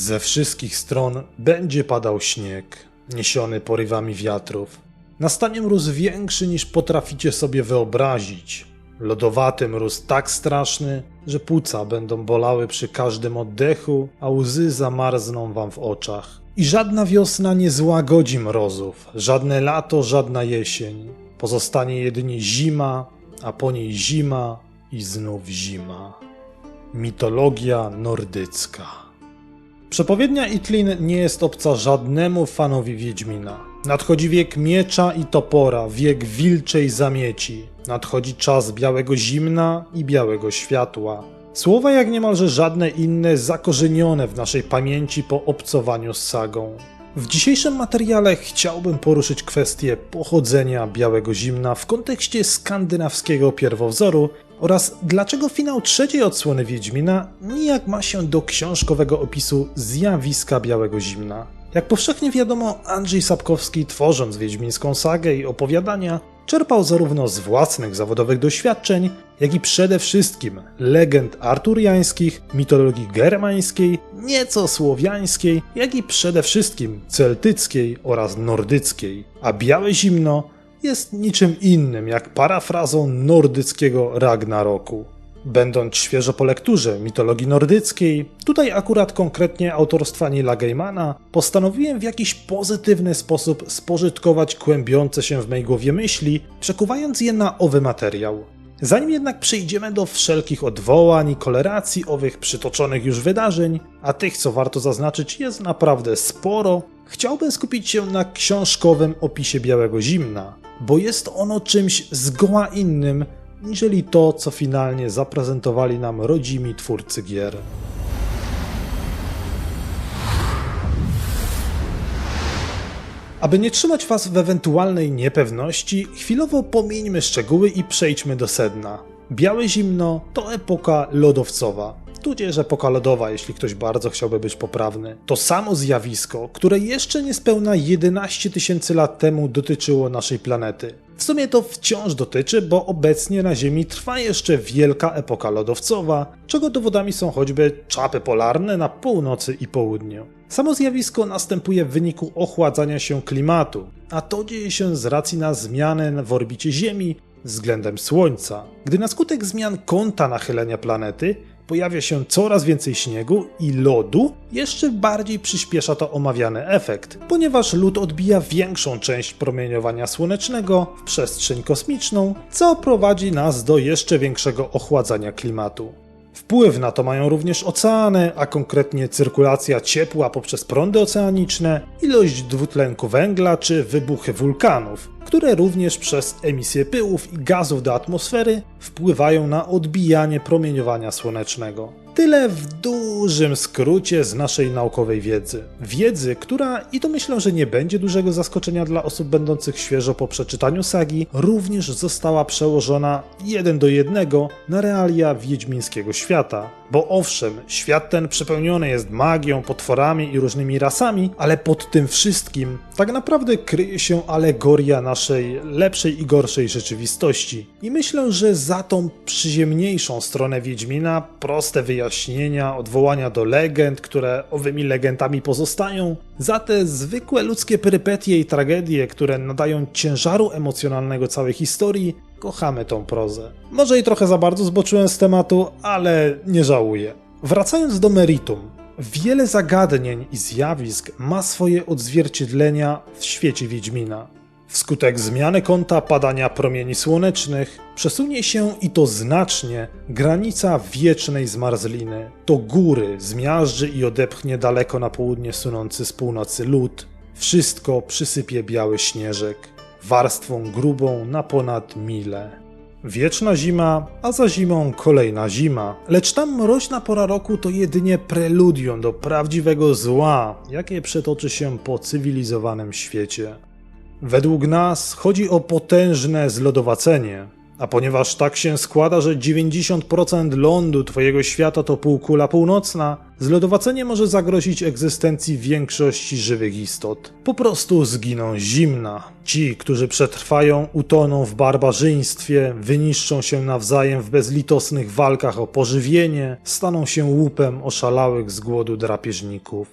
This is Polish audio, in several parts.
Ze wszystkich stron będzie padał śnieg, niesiony porywami wiatrów. Nastanie mróz większy niż potraficie sobie wyobrazić. Lodowaty mróz tak straszny, że płuca będą bolały przy każdym oddechu, a łzy zamarzną wam w oczach. I żadna wiosna nie złagodzi mrozów, żadne lato, żadna jesień. Pozostanie jedynie zima, a po niej zima i znów zima. Mitologia nordycka. Przepowiednia Itlin nie jest obca żadnemu fanowi Wiedźmina. Nadchodzi wiek miecza i topora, wiek wilczej zamieci. Nadchodzi czas białego zimna i białego światła. Słowa jak niemalże żadne inne zakorzenione w naszej pamięci po obcowaniu z sagą. W dzisiejszym materiale chciałbym poruszyć kwestię pochodzenia białego zimna w kontekście skandynawskiego pierwowzoru oraz dlaczego finał trzeciej odsłony Wiedźmina nijak ma się do książkowego opisu zjawiska białego zimna. Jak powszechnie wiadomo, Andrzej Sapkowski tworząc wiedźmińską sagę i opowiadania czerpał zarówno z własnych zawodowych doświadczeń, jak i przede wszystkim legend arturiańskich, mitologii germańskiej, nieco słowiańskiej, jak i przede wszystkim celtyckiej oraz nordyckiej. A białe zimno jest niczym innym jak parafrazą nordyckiego Ragnaroku. Będąc świeżo po lekturze mitologii nordyckiej, tutaj akurat konkretnie autorstwa Nila Gaimana, postanowiłem w jakiś pozytywny sposób spożytkować kłębiące się w mej głowie myśli, przekuwając je na owy materiał. Zanim jednak przejdziemy do wszelkich odwołań i koleracji owych przytoczonych już wydarzeń, a tych co warto zaznaczyć jest naprawdę sporo, chciałbym skupić się na książkowym opisie Białego Zimna, bo jest ono czymś zgoła innym niżeli to, co finalnie zaprezentowali nam rodzimi twórcy gier. Aby nie trzymać Was w ewentualnej niepewności, chwilowo pomieńmy szczegóły i przejdźmy do sedna. Białe zimno to epoka lodowcowa, tudzież epoka lodowa, jeśli ktoś bardzo chciałby być poprawny. To samo zjawisko, które jeszcze niespełna 11 tysięcy lat temu dotyczyło naszej planety. W sumie to wciąż dotyczy, bo obecnie na Ziemi trwa jeszcze wielka epoka lodowcowa, czego dowodami są choćby czapy polarne na północy i południu. Samo zjawisko następuje w wyniku ochładzania się klimatu, a to dzieje się z racji na zmianę w orbicie Ziemi względem Słońca. Gdy na skutek zmian kąta nachylenia planety pojawia się coraz więcej śniegu i lodu, jeszcze bardziej przyspiesza to omawiany efekt, ponieważ lód odbija większą część promieniowania słonecznego w przestrzeń kosmiczną, co prowadzi nas do jeszcze większego ochładzania klimatu. Wpływ na to mają również oceany, a konkretnie cyrkulacja ciepła poprzez prądy oceaniczne, ilość dwutlenku węgla czy wybuchy wulkanów, które również przez emisję pyłów i gazów do atmosfery wpływają na odbijanie promieniowania słonecznego. Tyle w dużym skrócie z naszej naukowej wiedzy. Wiedzy, która, i to myślę, że nie będzie dużego zaskoczenia dla osób będących świeżo po przeczytaniu sagi, również została przełożona jeden do jednego na realia wiedźmińskiego świata. Bo owszem, świat ten przepełniony jest magią, potworami i różnymi rasami, ale pod tym wszystkim tak naprawdę kryje się alegoria naszej lepszej i gorszej rzeczywistości. I myślę, że za tą przyziemniejszą stronę Wiedźmina, proste wyjaśnienia, odwołania do legend, które owymi legendami pozostają, za te zwykłe ludzkie perypetie i tragedie, które nadają ciężaru emocjonalnego całej historii, kochamy tą prozę. Może i trochę za bardzo zboczyłem z tematu, ale nie żałuję. Wracając do meritum, wiele zagadnień i zjawisk ma swoje odzwierciedlenia w świecie Wiedźmina. Wskutek zmiany kąta padania promieni słonecznych przesunie się i to znacznie granica wiecznej zmarzliny. To góry zmiażdży i odepchnie daleko na południe sunący z północy lód. wszystko przysypie biały śnieżek, warstwą grubą na ponad milę. Wieczna zima, a za zimą kolejna zima, lecz ta mroźna pora roku to jedynie preludium do prawdziwego zła, jakie przetoczy się po cywilizowanym świecie. Według nas chodzi o potężne zlodowacenie, a ponieważ tak się składa, że 90% lądu Twojego świata to półkula północna, zlodowacenie może zagrozić egzystencji większości żywych istot. Po prostu zginą zimna. Ci, którzy przetrwają, utoną w barbarzyństwie, wyniszczą się nawzajem w bezlitosnych walkach o pożywienie, staną się łupem oszalałych z głodu drapieżników.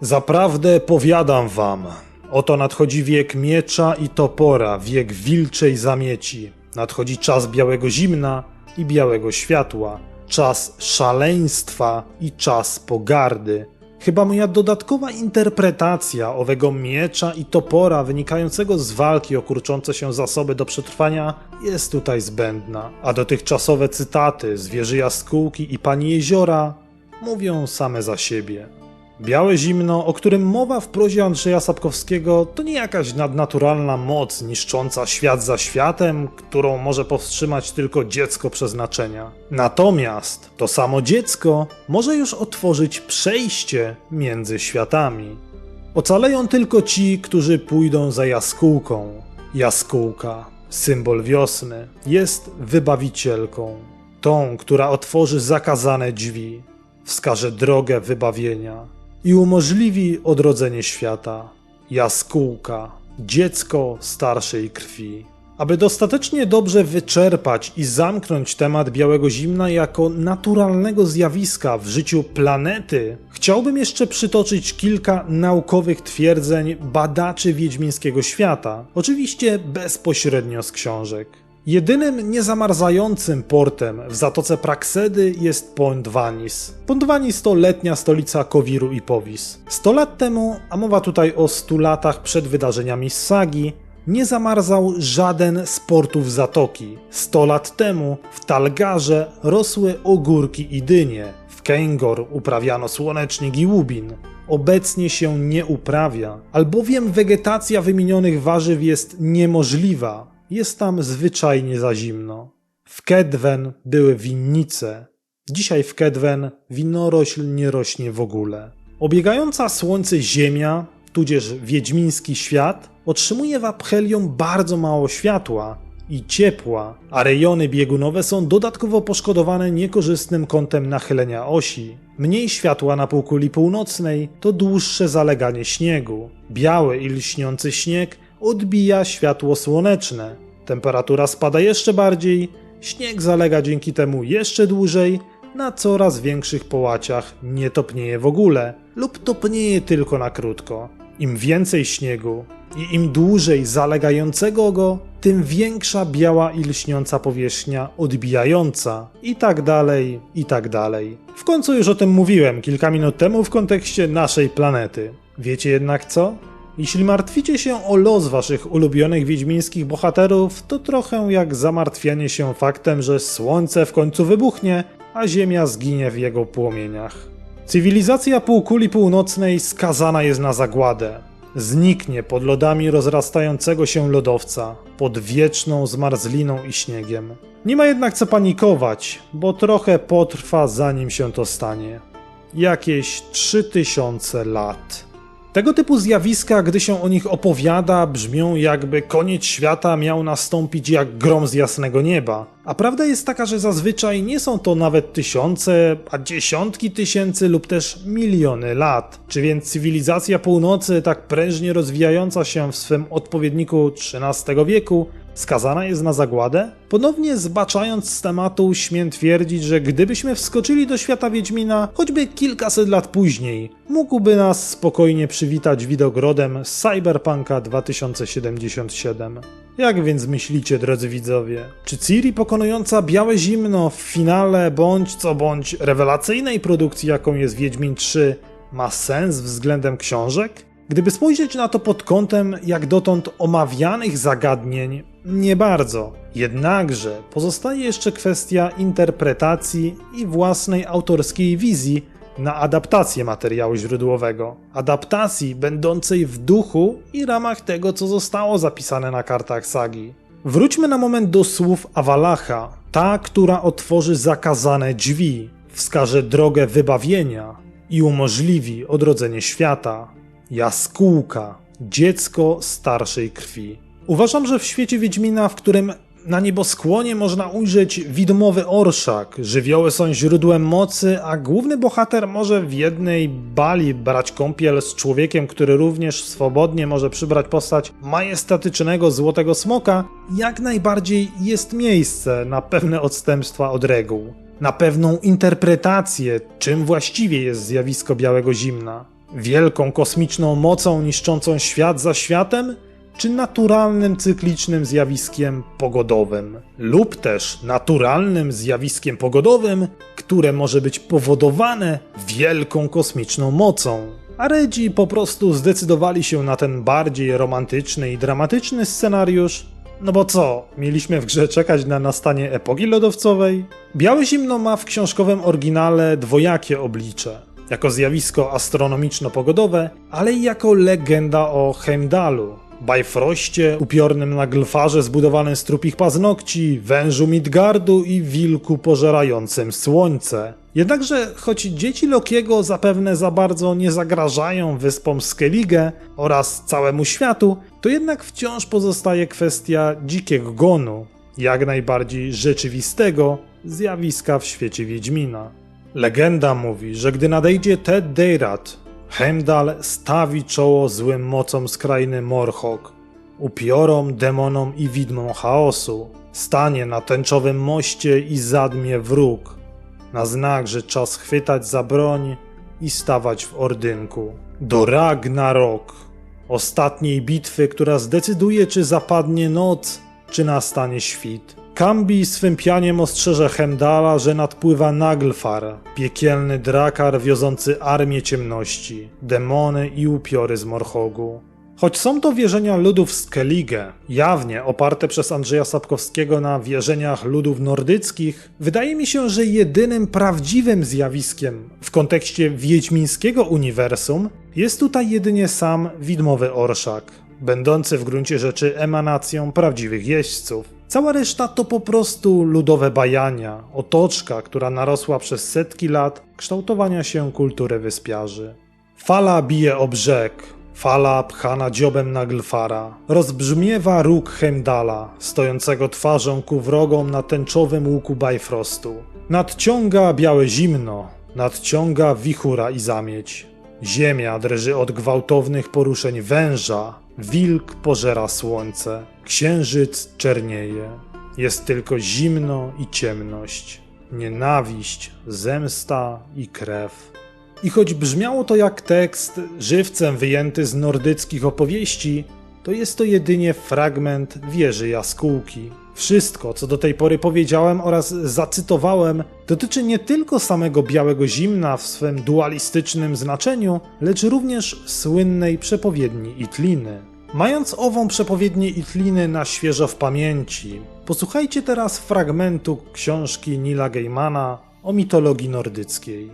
Zaprawdę powiadam wam, oto nadchodzi wiek miecza i topora, wiek wilczej zamieci. Nadchodzi czas białego zimna i białego światła, czas szaleństwa i czas pogardy. Chyba moja dodatkowa interpretacja owego miecza i topora wynikającego z walki o kurczące się zasoby do przetrwania jest tutaj zbędna, a dotychczasowe cytaty z wieży jaskółki i pani jeziora mówią same za siebie. Białe zimno, o którym mowa w prozie Andrzeja Sapkowskiego, to nie jakaś nadnaturalna moc niszcząca świat za światem, którą może powstrzymać tylko dziecko przeznaczenia. Natomiast to samo dziecko może już otworzyć przejście między światami. Ocaleją tylko ci, którzy pójdą za jaskółką. Jaskółka, symbol wiosny, jest wybawicielką, tą, która otworzy zakazane drzwi, wskaże drogę wybawienia i umożliwi odrodzenie świata. Jaskółka, dziecko starszej krwi. Aby dostatecznie dobrze wyczerpać i zamknąć temat białego zimna jako naturalnego zjawiska w życiu planety, chciałbym jeszcze przytoczyć kilka naukowych twierdzeń badaczy wiedźmińskiego świata, oczywiście bezpośrednio z książek. Jedynym niezamarzającym portem w Zatoce Praksedy jest. Pont Vanis to letnia stolica Kowiru i Powis. 100 lat temu, a mowa tutaj o 100 latach przed wydarzeniami z sagi, nie zamarzał żaden z portów Zatoki. 100 lat temu w Talgarze rosły ogórki i dynie. W Kęgor uprawiano słonecznik i łubin. Obecnie się nie uprawia, albowiem wegetacja wymienionych warzyw jest niemożliwa. Jest tam zwyczajnie za zimno. W Kedwen były winnice. Dzisiaj w Kedwen winorośl nie rośnie w ogóle. Obiegająca słońce Ziemia, tudzież wiedźmiński świat, otrzymuje w aphelium bardzo mało światła i ciepła, a rejony biegunowe są dodatkowo poszkodowane niekorzystnym kątem nachylenia osi. Mniej światła na półkuli północnej to dłuższe zaleganie śniegu. Biały i lśniący śnieg odbija światło słoneczne. Temperatura spada jeszcze bardziej, śnieg zalega dzięki temu jeszcze dłużej, na coraz większych połaciach nie topnieje w ogóle, lub topnieje tylko na krótko. Im więcej śniegu i im dłużej zalegającego go, tym większa biała i lśniąca powierzchnia odbijająca, i tak dalej, i tak dalej. W końcu już o tym mówiłem kilka minut temu w kontekście naszej planety. Wiecie jednak co? Jeśli martwicie się o los waszych ulubionych wiedźmińskich bohaterów, to trochę jak zamartwianie się faktem, że słońce w końcu wybuchnie, a ziemia zginie w jego płomieniach. Cywilizacja półkuli północnej skazana jest na zagładę. Zniknie pod lodami rozrastającego się lodowca, pod wieczną zmarzliną i śniegiem. Nie ma jednak co panikować, bo trochę potrwa zanim się to stanie. Jakieś 3000 lat. Tego typu zjawiska, gdy się o nich opowiada, brzmią jakby koniec świata miał nastąpić jak grom z jasnego nieba. A prawda jest taka, że zazwyczaj nie są to nawet tysiące, a dziesiątki tysięcy lub też miliony lat. Czy więc cywilizacja północy, tak prężnie rozwijająca się w swym odpowiedniku XIII wieku, skazana jest na zagładę? Ponownie zbaczając z tematu, śmiem twierdzić, że gdybyśmy wskoczyli do świata Wiedźmina choćby kilkaset lat później, mógłby nas spokojnie przywitać widogrodem Cyberpunka 2077. Jak więc myślicie, drodzy widzowie? Czy Ciri pokonująca białe zimno w finale bądź co bądź rewelacyjnej produkcji, jaką jest Wiedźmin 3, ma sens względem książek? Gdyby spojrzeć na to pod kątem jak dotąd omawianych zagadnień, nie bardzo. Jednakże pozostaje jeszcze kwestia interpretacji i własnej autorskiej wizji, na adaptację materiału źródłowego. Adaptacji będącej w duchu i ramach tego, co zostało zapisane na kartach sagi. Wróćmy na moment do słów Awalacha. Ta, która otworzy zakazane drzwi, wskaże drogę wybawienia i umożliwi odrodzenie świata. Jaskółka, dziecko starszej krwi. Uważam, że w świecie Wiedźmina, w którym na nieboskłonie można ujrzeć widmowy orszak, żywioły są źródłem mocy, a główny bohater może w jednej bali brać kąpiel z człowiekiem, który również swobodnie może przybrać postać majestatycznego złotego smoka, jak najbardziej jest miejsce na pewne odstępstwa od reguł. Na pewną interpretację, czym właściwie jest zjawisko białego zimna. Wielką kosmiczną mocą niszczącą świat za światem, czy naturalnym cyklicznym zjawiskiem pogodowym, lub też naturalnym zjawiskiem pogodowym, które może być powodowane wielką kosmiczną mocą. A Redzi po prostu zdecydowali się na ten bardziej romantyczny i dramatyczny scenariusz. No bo co, mieliśmy w grze czekać na nastanie epoki lodowcowej? Białe Zimno ma w książkowym oryginale dwojakie oblicze. Jako zjawisko astronomiczno-pogodowe, ale i jako legenda o Heimdalu, Bifroście, upiornym naglfarze zbudowanym z trupich paznokci, wężu Midgardu i wilku pożerającym słońce. Jednakże, choć dzieci Lokiego zapewne za bardzo nie zagrażają wyspom Skellige oraz całemu światu, to jednak wciąż pozostaje kwestia dzikiego gonu, jak najbardziej rzeczywistego zjawiska w świecie Wiedźmina. Legenda mówi, że gdy nadejdzie Ted Deirat, Heimdall stawi czoło złym mocom z krainy Morhok, upiorom, demonom i widmom chaosu. Stanie na tęczowym moście i zadmie wróg, na znak, że czas chwytać za broń i stawać w ordynku. Do Ragnarok, ostatniej bitwy, która zdecyduje, czy zapadnie noc, czy nastanie świt. Kambi swym pianiem ostrzeże Hemdala, że nadpływa Naglfar, piekielny drakar wiozący armię ciemności, demony i upiory z Morhogu. Choć są to wierzenia ludów Skellige, jawnie oparte przez Andrzeja Sapkowskiego na wierzeniach ludów nordyckich, wydaje mi się, że jedynym prawdziwym zjawiskiem w kontekście wiedźmińskiego uniwersum jest tutaj jedynie sam widmowy orszak, będący w gruncie rzeczy emanacją prawdziwych jeźdźców. Cała reszta to po prostu ludowe bajania, otoczka, która narosła przez setki lat kształtowania się kultury wyspiarzy. Fala bije o brzeg, fala pchana dziobem Naglfara, rozbrzmiewa róg Heimdala, stojącego twarzą ku wrogom na tęczowym łuku Bifrostu. Nadciąga białe zimno, nadciąga wichura i zamieć. Ziemia drży od gwałtownych poruszeń węża, wilk pożera słońce, księżyc czernieje. Jest tylko zimno i ciemność, nienawiść, zemsta i krew. I choć brzmiało to jak tekst żywcem wyjęty z nordyckich opowieści, to jest to jedynie fragment wieży jaskółki. Wszystko, co do tej pory powiedziałem oraz zacytowałem, dotyczy nie tylko samego białego zimna w swym dualistycznym znaczeniu, lecz również słynnej przepowiedni Itliny. Mając ową przepowiednię Itliny na świeżo w pamięci, posłuchajcie teraz fragmentu książki Nila Gaimana o mitologii nordyckiej.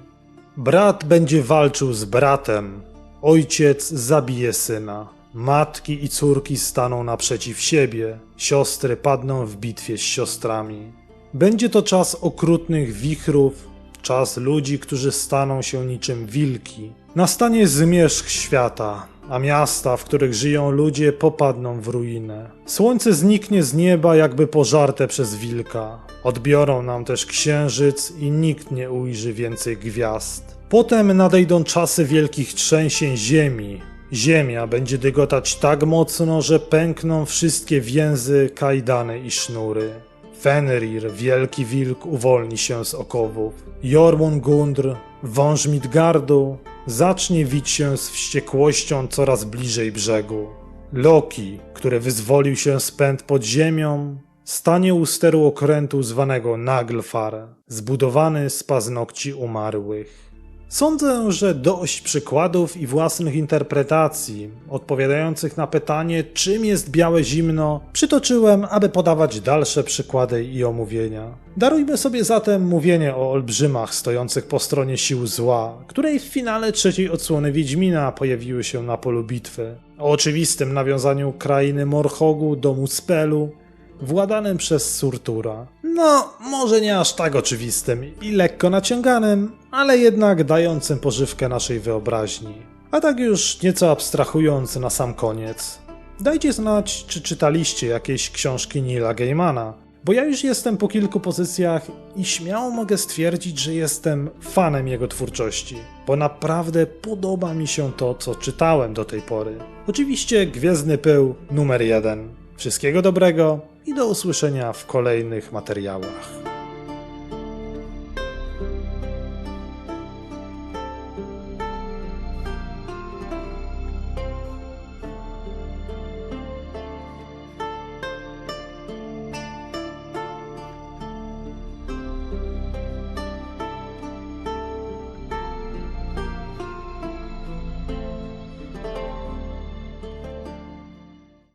Brat będzie walczył z bratem, ojciec zabije syna, matki i córki staną naprzeciw siebie, siostry padną w bitwie z siostrami. Będzie to czas okrutnych wichrów, czas ludzi, którzy staną się niczym wilki. Nastanie zmierzch świata, a miasta, w których żyją ludzie, popadną w ruinę. Słońce zniknie z nieba, jakby pożarte przez wilka. Odbiorą nam też księżyc i nikt nie ujrzy więcej gwiazd. Potem nadejdą czasy wielkich trzęsień ziemi. Ziemia będzie dygotać tak mocno, że pękną wszystkie więzy, kajdany i sznury. Fenrir, wielki wilk, uwolni się z okowów. Jormungandr, wąż Midgardu, zacznie wić się z wściekłością coraz bliżej brzegu. Loki, który wyzwolił się z pęd pod ziemią, stanie u steru okrętu zwanego Naglfar, zbudowany z paznokci umarłych. Sądzę, że dość przykładów i własnych interpretacji odpowiadających na pytanie, czym jest białe zimno, przytoczyłem, aby podawać dalsze przykłady i omówienia. Darujmy sobie zatem mówienie o olbrzymach stojących po stronie sił zła, której w finale trzeciej odsłony Wiedźmina pojawiły się na polu bitwy. O oczywistym nawiązaniu krainy Morhogu do Muspelu, władanym przez Surtura. No, może nie aż tak oczywistym i lekko naciąganym, ale jednak dającym pożywkę naszej wyobraźni. A tak już nieco abstrahując na sam koniec, dajcie znać, czy czytaliście jakieś książki Nila Gaimana, bo ja już jestem po kilku pozycjach i śmiało mogę stwierdzić, że jestem fanem jego twórczości, bo naprawdę podoba mi się to, co czytałem do tej pory. Oczywiście Gwiezdny Pył numer jeden. Wszystkiego dobrego i do usłyszenia w kolejnych materiałach.